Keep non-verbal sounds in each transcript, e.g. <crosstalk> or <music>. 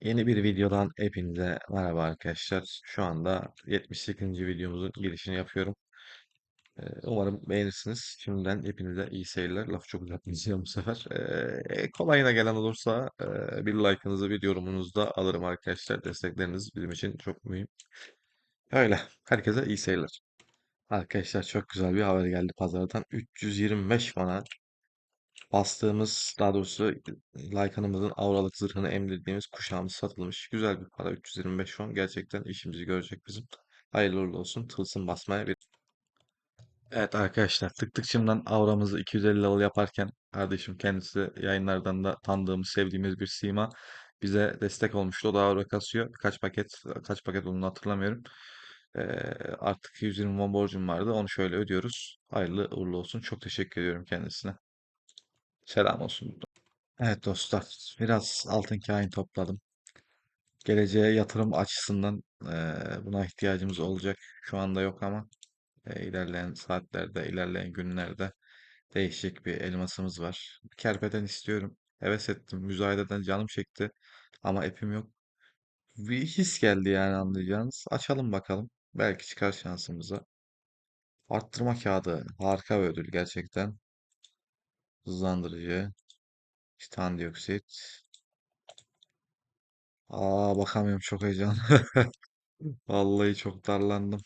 Yeni bir videodan hepinize merhaba arkadaşlar. Şu anda 78. videomuzun girişini yapıyorum. Ee, umarım beğenirsiniz. Şimdiden hepinize iyi seyirler. Lafı çok uzatmayacağım bu sefer. Ee, kolayına gelen olursa e, bir like'ınızı, bir yorumunuzu da alırım arkadaşlar. Destekleriniz bizim için çok mühim. Öyle. Herkese iyi seyirler. Arkadaşlar çok güzel bir haber geldi pazardan. 325 falan Bastığımız, daha doğrusu Lycan'ımızın auralık zırhını emdirdiğimiz kuşağımız satılmış. Güzel bir para. 325 won. Gerçekten işimizi görecek bizim. Hayırlı uğurlu olsun. Tılsım basmaya bir... Evet arkadaşlar tık tıkçımdan auramızı 250 level yaparken kardeşim kendisi yayınlardan da tanıdığımız, sevdiğimiz bir sima bize destek olmuştu. O da aura kasıyor. Kaç paket, kaç paket olduğunu hatırlamıyorum. Ee, artık 120 won borcum vardı. Onu şöyle ödüyoruz. Hayırlı uğurlu olsun. Çok teşekkür ediyorum kendisine. Selam olsun. Evet dostlar, biraz altın kain topladım. Geleceğe yatırım açısından eee, buna ihtiyacımız olacak. Şu anda yok ama eee, ilerleyen saatlerde, ilerleyen günlerde değişecek bir elmasımız var. Kerpeten istiyorum. Heves ettim. Müzayededen canım çekti. Ama epim yok. Bir his geldi yani anlayacağınız. Açalım bakalım. Belki çıkar şansımıza. Arttırma kağıdı. Harika bir ödül gerçekten. Hızlandırıcı. Titan dioksit. Aa bakamıyorum çok heyecanlı. <laughs> Vallahi çok darlandım.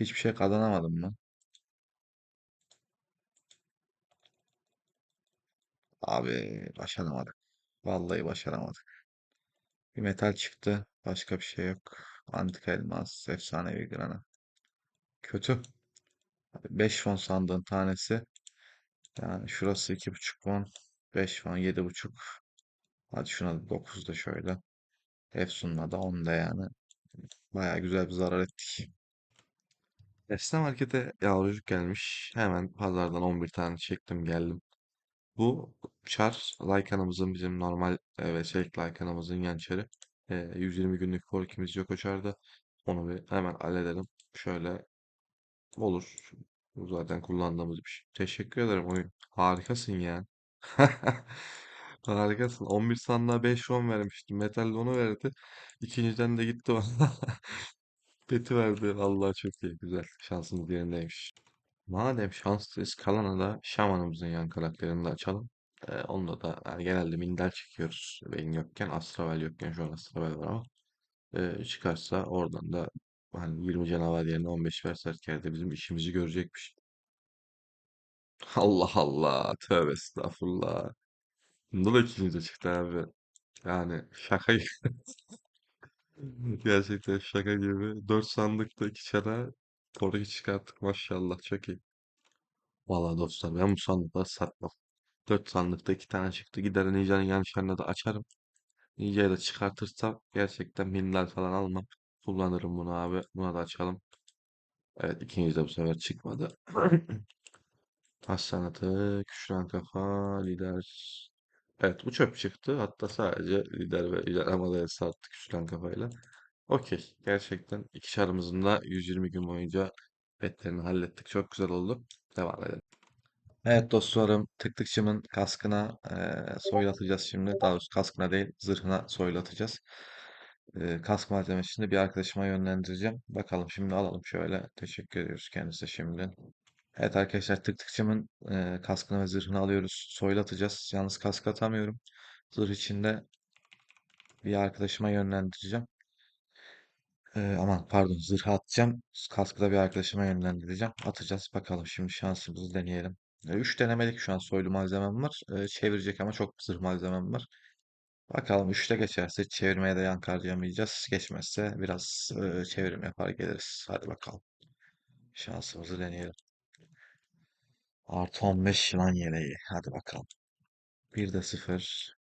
Hiçbir şey kazanamadım mı? Abi başaramadık. Vallahi başaramadık. Bir metal çıktı. Başka bir şey yok. Antika elmas, efsanevi grana. Kötü. 5 fon sandığın tanesi. Yani şurası iki buçuk fon. 5 fon yedi buçuk. Hadi şuna da 9 da şöyle. Efsun'la da 10 da yani. Baya güzel bir zarar ettik. Esne Market'e yavrucuk gelmiş. Hemen pazardan 11 tane çektim geldim. Bu char Lycan'ımızın bizim normal ve şey Lycan'ımızın yançarı. E, 120 günlük forkimiz yok o çarda. Onu bir hemen halledelim. Şöyle olur. Bu zaten kullandığımız bir şey. Teşekkür ederim oyun. Harikasın ya. <laughs> Harikasın. 11 sandığa 5 ron vermiştim. Metal de onu verdi. İkinciden de gitti <laughs> bana. Peti verdi. Vallahi çok iyi. Güzel. Şansımız yerindeymiş. Madem şanslıyız kalana da şamanımızın yan karakterini de açalım. Ee, onda da yani genelde minder çekiyoruz. Beyin yokken, Astravel yokken şu an Astravel var ama ee, çıkarsa oradan da hani 20 canavar yerine 15 berserker de bizim işimizi görecekmiş. Allah Allah. Tövbe estağfurullah. Bunda da ikinci de çıktı abi. Yani şaka gibi. <laughs> Gerçekten şaka gibi. 4 sandıkta 2 çara Toru'yu çıkarttık maşallah çok iyi. Vallahi dostlar ben bu sandıkları satmam. 4 sandıkta 2 tane çıktı. Gider Ninja'nın yanlışlarına da açarım. Ninja'yı da çıkartırsam gerçekten minnal falan almam. Kullanırım bunu abi. Buna da açalım. Evet ikinci de bu sefer çıkmadı. <clears throat> Taş sanatı, küçülen kafa, lider. Evet bu çöp çıktı. Hatta sadece lider ve lider Amala'ya sattı küçülen kafayla. Okey. Gerçekten iki çarımızın da 120 gün boyunca petlerini hallettik. Çok güzel oldu. Devam edelim. Evet dostlarım, tık tıkçımın kaskına eee soylatacağız şimdi. Daha doğrusu kaskına değil, zırhına soylatacağız. Kask malzemesini bir arkadaşıma yönlendireceğim. Bakalım şimdi alalım şöyle. Teşekkür ediyoruz kendisine şimdi. Evet arkadaşlar, tık tıkçımın eee kaskını ve zırhını alıyoruz. Soylatacağız. Yalnız kask atamıyorum. Zırh içinde bir arkadaşıma yönlendireceğim. Eee, aman pardon, zırh atacağım. Kaskı da bir arkadaşıma yönlendireceğim. Atacağız. Bakalım şimdi şansımızı deneyelim. E, Üç denemelik şu an soylu malzemem var. E, çevirecek ama çok zırh malzemem var. Bakalım üçte geçerse çevirmeye de yan harcamayacağız. Geçmezse biraz e, çevirim yapar geliriz. Hadi bakalım. Şansımızı deneyelim. Artı 15 yılan yeleği. Hadi bakalım. Bir de 0.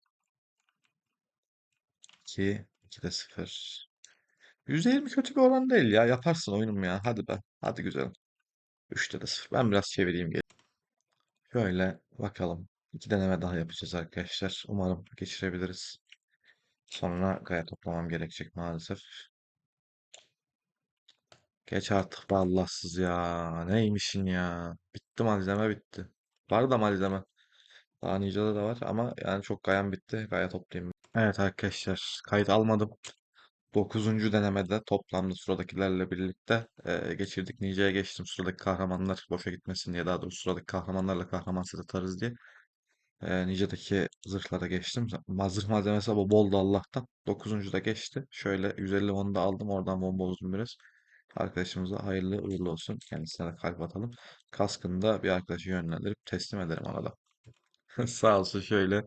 2. 2 de 0. %20 kötü bir oran değil ya. Yaparsın oyunum ya. Hadi be. Hadi güzelim. Üçte de 0. Ben biraz çevireyim. Şöyle bakalım. İki deneme daha yapacağız arkadaşlar. Umarım geçirebiliriz. Sonra kaya toplamam gerekecek maalesef. Geç artık be Allahsız ya. Neymişin ya. Bitti malzeme bitti. Var da malzeme. Daha Ninja'da da var ama yani çok gayan bitti. Gaya toplayayım. Evet arkadaşlar kayıt almadım. Dokuzuncu denemede toplamda sıradakilerle birlikte e, geçirdik. Ninja'ya geçtim. Sıradaki kahramanlar boşa gitmesin diye. Daha doğrusu sıradaki kahramanlarla kahraman set atarız diye. E, Ninja'daki zırhlara geçtim. Zırh malzemesi ama boldu Allah'tan. Dokuzuncu da geçti. Şöyle 150 onu da aldım. Oradan bomba bozdum biraz. Arkadaşımıza hayırlı uğurlu olsun. Kendisine de kalp atalım. Kaskını da bir arkadaşı yönlendirip teslim ederim ona da. <laughs> Sağ olsun şöyle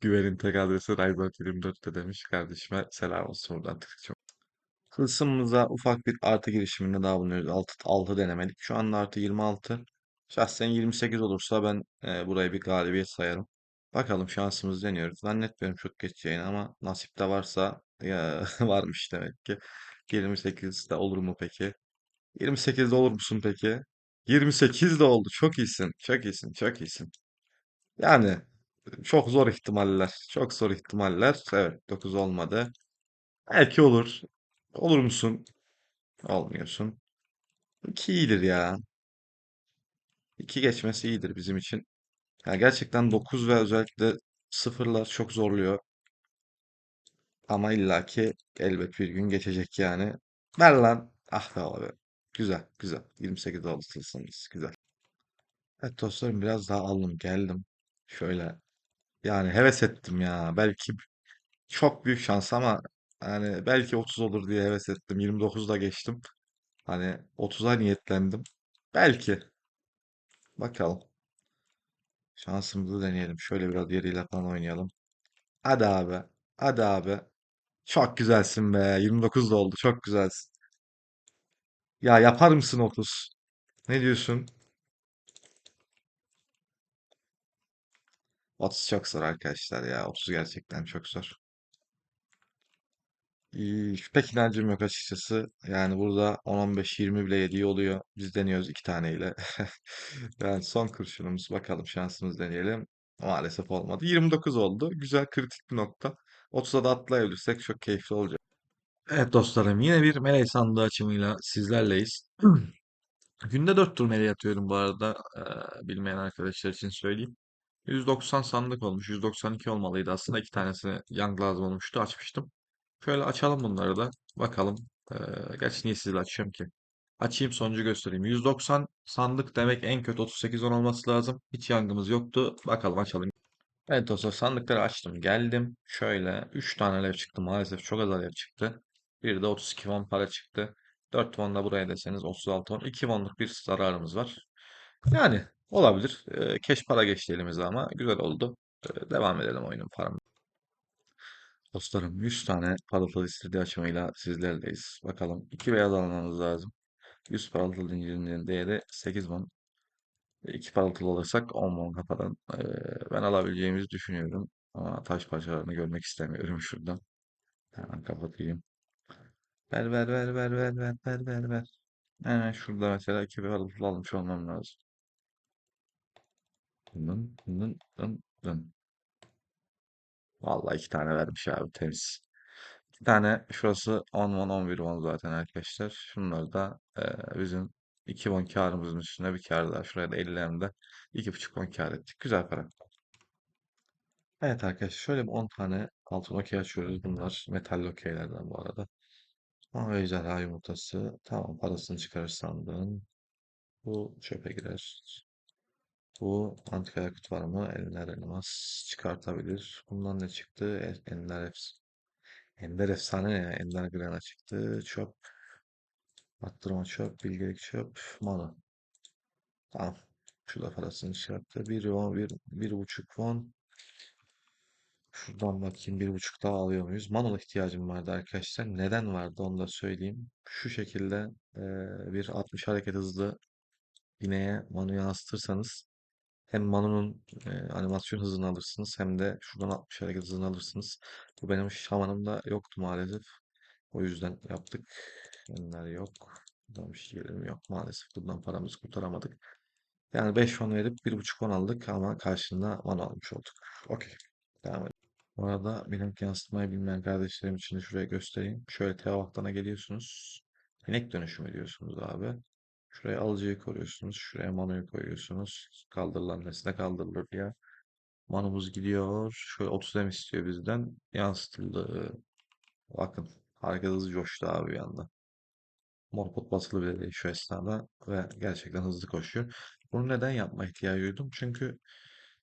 güvenin tek adresi Ryzen 24'te demiş kardeşime selam olsun buradan. Çok Tılsımımıza ufak bir artı girişiminde daha bulunuyoruz. 6, 6 denemedik. Şu anda artı 26. Şahsen 28 olursa ben e, burayı bir galibiyet sayarım. Bakalım şansımızı deniyoruz. Zannetmiyorum çok geçeceğini ama nasipte varsa ya, <laughs> varmış demek ki. 28'de olur mu peki? 28'de olur musun peki? 28 de oldu. Çok iyisin. Çok iyisin. Çok iyisin. Yani çok zor ihtimaller. Çok zor ihtimaller. Evet 9 olmadı. Belki olur. Olur musun? Olmuyorsun. 2 iyidir ya. 2 geçmesi iyidir bizim için. Ya gerçekten 9 ve özellikle sıfırlar çok zorluyor. Ama illaki elbet bir gün geçecek yani. Ver lan. Ah be abi. Güzel, güzel. 28 oldu tılsımız. Güzel. Evet dostlarım biraz daha aldım geldim. Şöyle yani heves ettim ya. Belki çok büyük şans ama yani belki 30 olur diye heves ettim. 29'da geçtim. Hani 30'a niyetlendim. Belki. Bakalım. Şansımızı deneyelim. Şöyle biraz yeriyle falan oynayalım. Hadi abi. Hadi abi. Çok güzelsin be. 29 da oldu. Çok güzelsin. Ya yapar mısın 30? Ne diyorsun? 30 çok zor arkadaşlar ya. 30 gerçekten çok zor. İyi, pek inancım yok açıkçası. Yani burada 10-15-20 bile yediği oluyor. Biz deniyoruz iki taneyle. <laughs> Yani son kurşunumuz bakalım şansımız deneyelim. Maalesef olmadı. 29 oldu. Güzel kritik bir nokta. 30'a da atlayabilirsek çok keyifli olacak. Evet dostlarım yine bir meleği sandığı açımıyla sizlerleyiz. <clears throat> Günde 4 tur meleği atıyorum bu arada. Ee, bilmeyen arkadaşlar için söyleyeyim. 190 sandık olmuş. 192 olmalıydı aslında. iki tanesini Young lazım olmuştu. Açmıştım. Şöyle açalım bunları da. Bakalım. Ee, gerçi niye sizle açıyorum ki? Açayım sonucu göstereyim. 190 sandık demek en kötü 38-10 olması lazım. Hiç yangımız yoktu. Bakalım açalım. Evet dostlar sandıkları açtım. Geldim. Şöyle 3 tane alev çıktı. Maalesef çok az alev çıktı. Bir de 32 won para çıktı. 4 won da buraya deseniz 36 won. 2 wonluk bir zararımız var. Yani olabilir. Keş para geçti elimize ama güzel oldu. Devam edelim oyunun paramı. Dostlarım 100 tane parıltılı istediği açımıyla sizlerleyiz. Bakalım 2 beyaz almamız lazım. 100 parıltılı incirinin değeri 8 won. 2 parıltılı alırsak 10 won kafadan ee, ben alabileceğimizi düşünüyorum. Ama taş parçalarını görmek istemiyorum <laughs> şuradan. Hemen kapatayım. Ver ver ver ver ver ver ver ver ver. Hemen şurada mesela 2 parıltılı almış olmam lazım. Dın dın dın dın. Vallahi iki tane vermiş abi temiz. Bir tane şurası 10 won 11 won zaten arkadaşlar. Şunları da e, bizim 2 won karımızın üstüne bir kar daha. Şuraya da 50 hem de 2,5 won kar ettik. Güzel para. Evet arkadaşlar şöyle bir 10 tane altın okey açıyoruz. Bunlar metal okeylerden bu arada. Ama ejderha yumurtası. Tamam parasını çıkarır sandığın. Bu çöpe girer. Bu antika yakıt var mı? Ender elmas çıkartabilir. Bundan ne çıktı? E- Ender hepsi. Ender efsane ne ya? Ender Grana çıktı. Çöp. Attırma çöp. Bilgelik çöp. Mana. Tamam. Şurada parasını çıkarttı. Bir won, bir, bir buçuk won. Şuradan bakayım bir buçuk daha alıyor muyuz? Manol ihtiyacım vardı arkadaşlar. Neden vardı onu da söyleyeyim. Şu şekilde eee, bir 60 hareket hızlı ineğe manu yansıtırsanız hem Manu'nun eee, animasyon hızını alırsınız hem de şuradan 60 hareket hızını alırsınız. Bu benim şamanımda yoktu maalesef. O yüzden yaptık. Ender yok. Buradan bir şey mi? Yok maalesef. Buradan paramızı kurtaramadık. Yani 5 fon verip bir buçuk fon aldık ama karşılığında mana almış olduk. Okey. Devam edelim. Bu arada benim yansıtmayı bilmeyen kardeşlerim için de şuraya göstereyim. Şöyle Teotihuacan'a geliyorsunuz. Binek dönüşümü diyorsunuz abi. Şuraya alıcıyı koyuyorsunuz. Şuraya Mano'yu koyuyorsunuz. Kaldırılan nesne kaldırılır diye. Manumuz gidiyor. Şöyle 30 em istiyor bizden. Yansıtıldı. Bakın. Hareket hızlı coştu abi bir anda. Morpot basılı bile değil şu esnada ve gerçekten hızlı koşuyor. Bunu neden yapma ihtiyacı duydum? Çünkü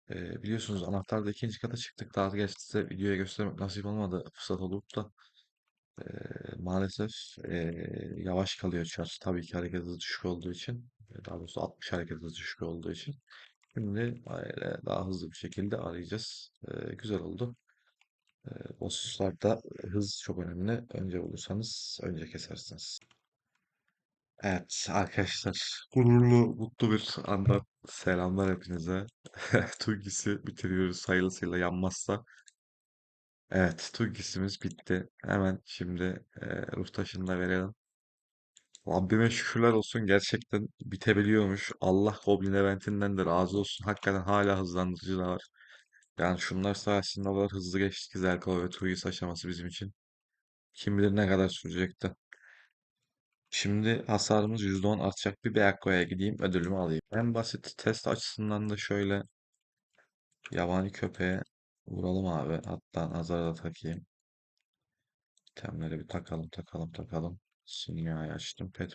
e, biliyorsunuz anahtarda ikinci kata çıktık. Daha gerçi size videoya göstermek nasip olmadı fırsat olup da maalesef e, yavaş kalıyor çar. Tabii ki hareket hızı düşük olduğu için. Daha doğrusu 60 hareket hızı düşük olduğu için. Şimdi daha hızlı bir şekilde arayacağız. E, güzel oldu. E, o hususlarda hız çok önemli. Önce bulursanız önce kesersiniz. Evet arkadaşlar gururlu mutlu bir andan selamlar hepinize. <laughs> Tuggis'i bitiriyoruz hayırlısıyla yanmazsa. Evet Tuggis'imiz bitti. Hemen şimdi e, ruh taşını da verelim. Rabbime şükürler olsun gerçekten bitebiliyormuş. Allah Goblin Event'inden de razı olsun. Hakikaten hala hızlandırıcı da var. Yani şunlar sayesinde o kadar hızlı geçti ki Zelkova ve Tuggis aşaması bizim için. Kim bilir ne kadar sürecekti. Şimdi hasarımız %10 artacak. Bir Byakuya gideyim ödülümü alayım. En basit test açısından da şöyle yabani köpeğe vuralım abi. Hatta nazara da takayım. Temleri bir takalım takalım takalım. Simyayı açtım. Pet.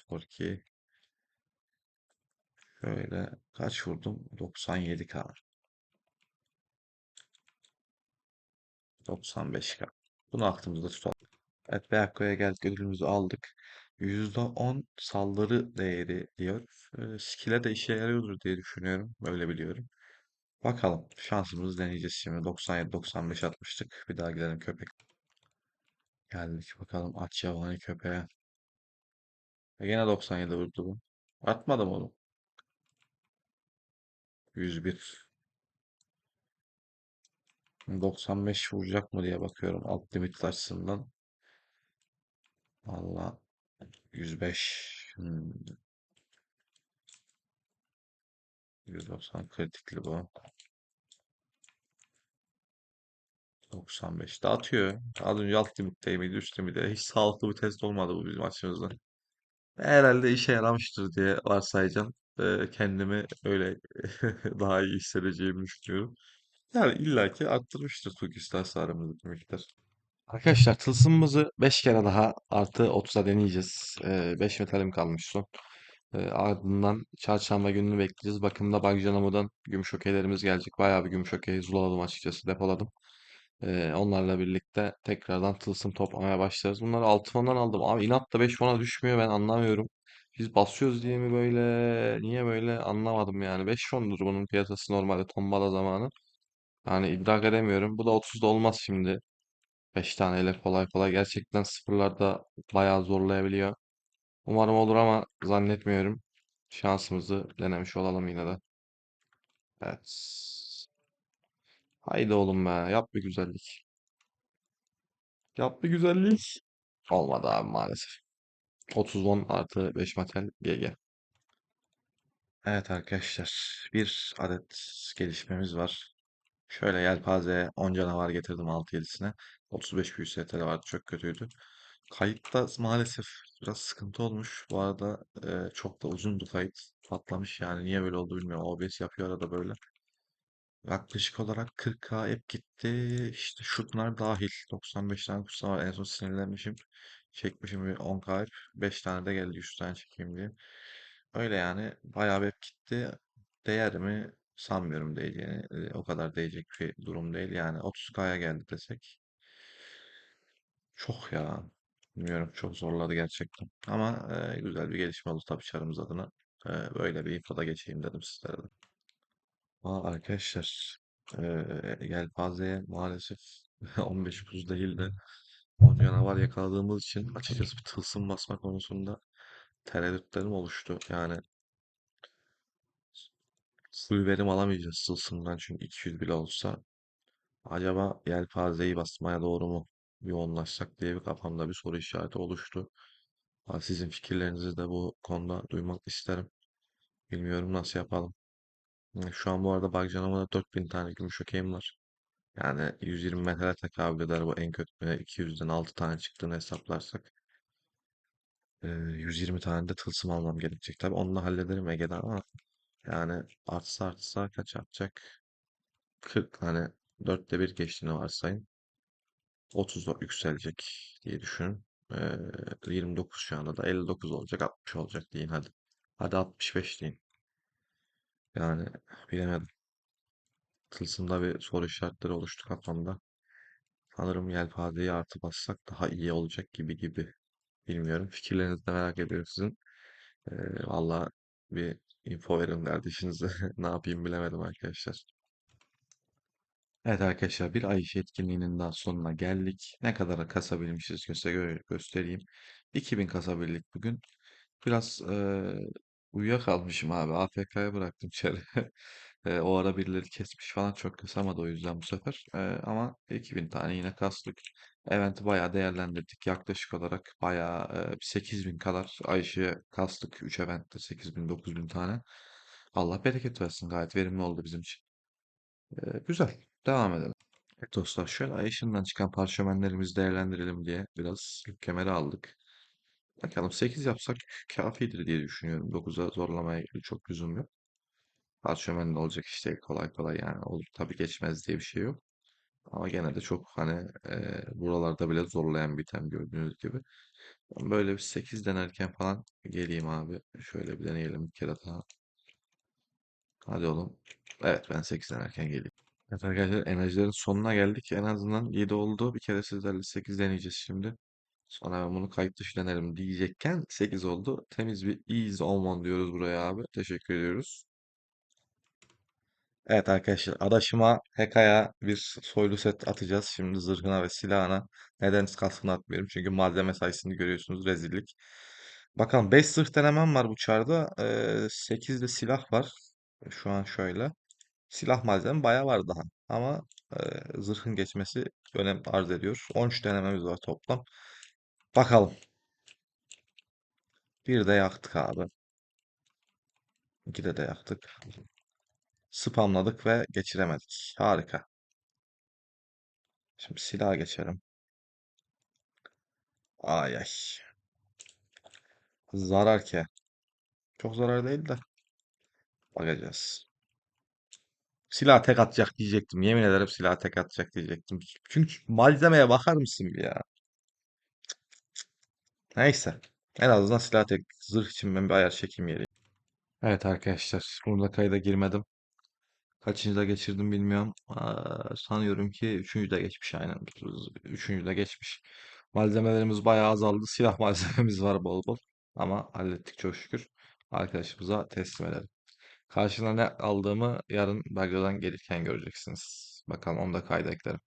Şöyle kaç vurdum? 97k. 95k. Bunu aklımızda tutalım. Evet Byakuya geldik ödülümüzü aldık. %10 saldırı değeri diyor. Ee, skill'e de işe yarıyordur diye düşünüyorum. Böyle biliyorum. Bakalım. Şansımızı deneyeceğiz şimdi. 97-95 atmıştık. Bir daha gidelim köpek. Geldik bakalım aç yabani köpeğe. E yine 97 vurdu bu. Atmadım onu. 101. 95 vuracak mı diye bakıyorum alt limit açısından. Valla 105. Hmm, 190 kritikli bu. 95 de atıyor. Az önce alt limitteydi, üst limitte. Hiç <laughs> sağlıklı bir test olmadı bu bizim açımızdan. Herhalde işe yaramıştır diye varsayacağım. Ee, kendimi öyle <laughs> daha iyi hissedeceğimi düşünüyorum. Yani illaki arttırmıştır Tukis'te hasarımızı bir miktar. Arkadaşlar tılsımımızı 5 kere daha artı 30'a deneyeceğiz. Ee, 5 metalim kalmış son. Ardından çarşamba gününü bekleyeceğiz. Bakımda Bagcanamo'dan gümüş okeylerimiz gelecek. Bayağı bir gümüş okey zulaladım açıkçası depoladım. Ee, onlarla birlikte tekrardan tılsım toplamaya başlarız. Bunları 6 fondan aldım. Abi inatla 5 fona düşmüyor ben anlamıyorum. Biz basıyoruz diye mi böyle niye böyle anlamadım yani. 5 fondur bunun piyasası normalde tombala zamanı. Yani idrak edemiyorum. Bu da 30'da olmaz şimdi. 5 taneyle kolay kolay gerçekten sıfırlarda bayağı zorlayabiliyor. Umarım olur ama zannetmiyorum. Şansımızı denemiş olalım yine de. Evet. Haydi oğlum be yap bir güzellik. Yap bir güzellik. Olmadı abi maalesef. 30-10 artı 5 metal GG. Evet arkadaşlar bir adet gelişmemiz var. Şöyle yelpazeye 10 canavar getirdim 6-7'sine. 35 büyü STR vardı çok kötüydü. Kayıtta maalesef biraz sıkıntı olmuş. Bu arada e, çok da uzundu kayıt. Patlamış yani niye böyle oldu bilmiyorum. OBS yapıyor arada böyle. Yaklaşık olarak 40k hep gitti. İşte şutlar dahil. 95 tane kutsam var. En son sinirlenmişim. Çekmişim bir 10k hep. 5 tane de geldi 100 tane çekeyim diye. Öyle yani. Bayağı hep gitti. Değer mi? Sanmıyorum değeceğini. E, O kadar değecek bir durum değil. Yani 30k'ya geldi desek. Çok ya. Bilmiyorum. Çok zorladı gerçekten. Ama e, güzel bir gelişme oldu tabii çarımız adına. E, böyle bir infoda geçeyim dedim sizlere de. Aa, arkadaşlar eee yelpazeye maalesef <laughs> 15 buz değil de 10 canavar yakaladığımız için açıkçası bir tılsım basma konusunda tereddütlerim oluştu. Yani full verim alamayacağız tılsımdan çünkü 200 bile olsa acaba yelpazeyi basmaya doğru mu yoğunlaşsak diye bir kafamda bir soru işareti oluştu. Sizin fikirlerinizi de bu konuda duymak isterim. Bilmiyorum nasıl yapalım. Şu an bu arada Bagcanama'da 4000 tane gümüş okeyim var. Yani 120 metre tekabül eder bu en kötü 200'den 6 tane çıktığını hesaplarsak. Ee, 120 tane de tılsım almam gerekecek. Tabii onu da hallederim Ege'den ama yani artsa artsa kaç yapacak? 40 tane dörtte bir geçtiğini varsayın. 30'a yükselecek diye düşünün. Ee, 29 şu anda da 59 olacak 60 olacak deyin hadi. Hadi 65 deyin. Yani bilemedim. Tılsımda bir soru işaretleri oluştu kafamda. Sanırım yelpazeyi artı bassak daha iyi olacak gibi gibi. Bilmiyorum. Fikirlerinizi de merak ediyorum sizin. Ee, valla bir info verin kardeşinize. <laughs> Ne yapayım bilemedim arkadaşlar. Evet arkadaşlar bir ay içi etkinliğinin daha sonuna geldik. Ne kadar kasabilmişiz göster göstereyim. 2000 kasabildik bugün. Biraz eee uyuyakalmışım abi. AFK'ya bıraktım içeri. <laughs> Eee, o ara birileri kesmiş falan çok kasamadı o yüzden bu sefer. Eee, ama 2000 tane yine kastık. Event'i bayağı değerlendirdik. Yaklaşık olarak bayağı eee, 8000 kadar Ayşe'ye kastık. 3 eventte 8000 9000 tane. Allah bereket versin. Gayet verimli oldu bizim için. Eee, güzel. Devam edelim. Evet dostlar şöyle ay çıkan parşömenlerimizi değerlendirelim diye biraz kemeri aldık. Bakalım 8 yapsak kafidir diye düşünüyorum. 9'a zorlamaya çok lüzum yok. Parşömen de olacak işte kolay kolay yani olur tabii geçmez diye bir şey yok. Ama gene de çok hani e, buralarda bile zorlayan bir item gördüğünüz gibi. Böyle bir 8 denerken falan geleyim abi. Şöyle bir deneyelim bir kere daha. Hadi oğlum. Evet ben 8 denerken geleyim. Evet arkadaşlar enerjilerin sonuna geldik. En azından 7 oldu. Bir kere sizlerle 8 deneyeceğiz şimdi. Sonra ben bunu kayıt dışı denerim diyecekken 8 oldu. Temiz bir easy on diyoruz buraya abi. Teşekkür ediyoruz. Evet arkadaşlar adaşıma Heka'ya bir soylu set atacağız. Şimdi zırhına ve silahına. Neden kaskını atmıyorum? Çünkü malzeme sayısını görüyorsunuz rezillik. Bakalım 5 zırh denemem var bu çarda. Ee, 8 de silah var. Şu an şöyle. Silah malzeme bayağı var daha. Ama e, zırhın geçmesi önem arz ediyor. 13 denememiz var toplam. Bakalım. Bir de yaktık abi. İkide de yaktık. Spamladık ve geçiremedik. Harika. Şimdi silaha geçelim. Ay ay. Zarar ki. Çok zarar değil de. Bakacağız. Silah tek atacak diyecektim. Yemin ederim silah tek atacak diyecektim. Çünkü malzemeye bakar mısın bir ya? Neyse. En azından silah tek zırh için ben bir ayar çekeyim yeri. Evet arkadaşlar. Burada kayda girmedim. Kaçıncı da geçirdim bilmiyorum. Aa, sanıyorum ki üçüncü de geçmiş aynen. Üçüncü de geçmiş. Malzemelerimiz bayağı azaldı. Silah <laughs> malzememiz var bol bol. Ama hallettik çok şükür. Arkadaşımıza teslim edelim. Karşına ne aldığımı yarın Belgrad'dan gelirken göreceksiniz. Bakalım onu da kayda eklerim.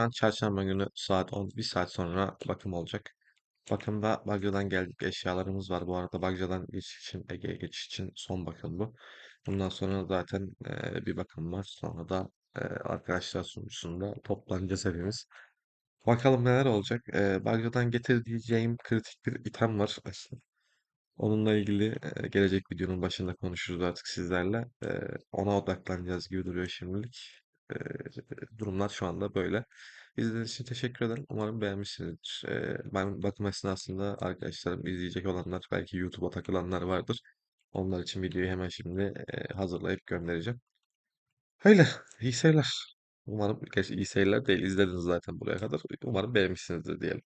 Ben çarşamba günü saat 10, bir saat sonra bakım olacak. Bakımda Bagca'dan geldik eşyalarımız var. Bu arada Bagca'dan geçiş için, Ege'ye geçiş için son bakım bu. Bundan sonra zaten e, bir bakım var. Sonra da e, arkadaşlar sunucusunda toplanacağız hepimiz. Bakalım neler olacak. E, Bagca'dan getireceğim kritik bir item var. Onunla ilgili e, gelecek videonun başında konuşuruz artık sizlerle. E, ona odaklanacağız gibi duruyor şimdilik. Durumlar şu anda böyle. İzlediğiniz için teşekkür ederim. Umarım beğenmişsinizdir. Ben bakım esnasında arkadaşlarım izleyecek olanlar, belki YouTube'a takılanlar vardır. Onlar için videoyu hemen şimdi hazırlayıp göndereceğim. Öyle. İyi seyirler. Umarım, gerçi iyi seyirler değil. izlediniz zaten buraya kadar. Umarım beğenmişsinizdir diyelim.